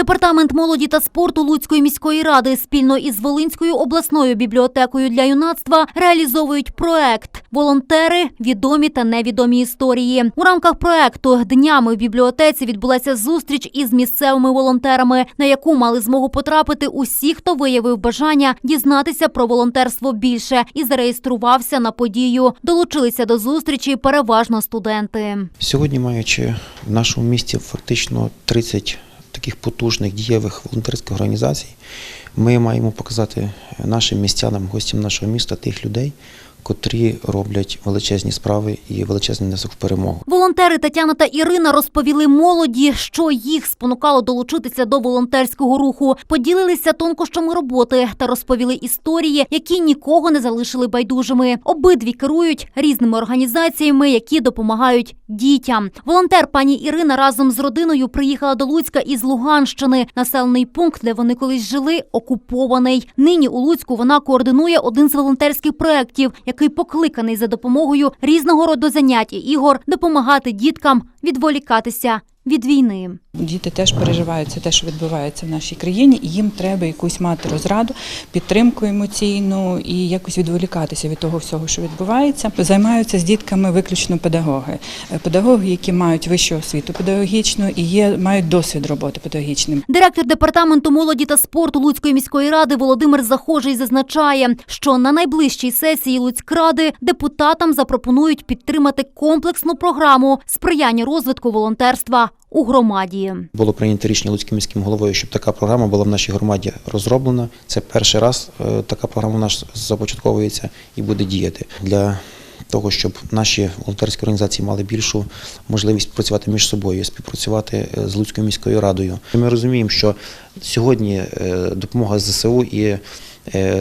Департамент молоді та спорту Луцької міської ради спільно із Волинською обласною бібліотекою для юнацтва реалізовують проект Волонтери відомі та невідомі історії. У рамках проекту днями в бібліотеці відбулася зустріч із місцевими волонтерами, на яку мали змогу потрапити усі, хто виявив бажання дізнатися про волонтерство більше і зареєструвався на подію. Долучилися до зустрічі переважно студенти. Сьогодні, маючи в нашому місті фактично 30 таких потужних дієвих волонтерських організацій, ми маємо показати нашим містянам, гостям нашого міста тих людей, котрі роблять величезні справи і величезний внесок в перемогу. Волонтери Тетяна та Ірина розповіли молоді, що їх спонукало долучитися до волонтерського руху, поділилися тонкощами роботи та розповіли історії, які нікого не залишили байдужими. Обидві керують різними організаціями, які допомагають дітям. Волонтер пані Ірина разом з родиною приїхала до Луцька із Луганщини. Населений пункт, де вони колись жили, окупований. Нині у Луцьку вона координує один з волонтерських проєктів, який покликаний за допомогою різного роду занять і ігор допомагати діткам відволікатися від війни. Діти теж переживають це те, що відбувається в нашій країні, і їм треба якусь мати розраду, підтримку емоційну і якось відволікатися від того всього, що відбувається. Займаються з дітками виключно педагоги, Е, педагоги, які мають вищу освіту педагогічну і є мають досвід роботи педагогічним. Директор департаменту молоді та спорту Луцької міської ради Володимир Захожий зазначає, що на найближчій сесії Луцькради депутатам запропонують підтримати комплексну програму сприяння розвитку волонтерства у громаді. Було прийнято рішення Луцьким міським головою, щоб така програма була в нашій громаді розроблена. Це перший раз е, така програма у нас започатковується і буде діяти для того, щоб наші волонтерські організації мали більшу можливість працювати між собою, співпрацювати е, з Луцькою міською радою. Ми розуміємо, що сьогодні е, допомога ЗСУ і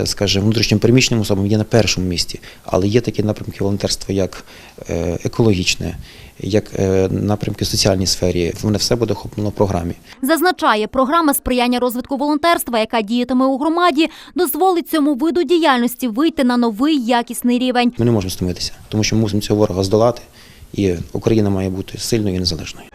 скажімо, внутрішнім переміщеним особам є на першому місці, але є такі напрямки волонтерства, як е, екологічне, як е, напрямки в соціальній сфері. Воно все буде охоплено в програмі. Зазначає, програма сприяння розвитку волонтерства, яка діятиме у громаді, дозволить цьому виду діяльності вийти на новий якісний рівень. Ми не можемо стомитися, тому що ми мусимо цього ворога здолати, і Україна має бути сильною і незалежною.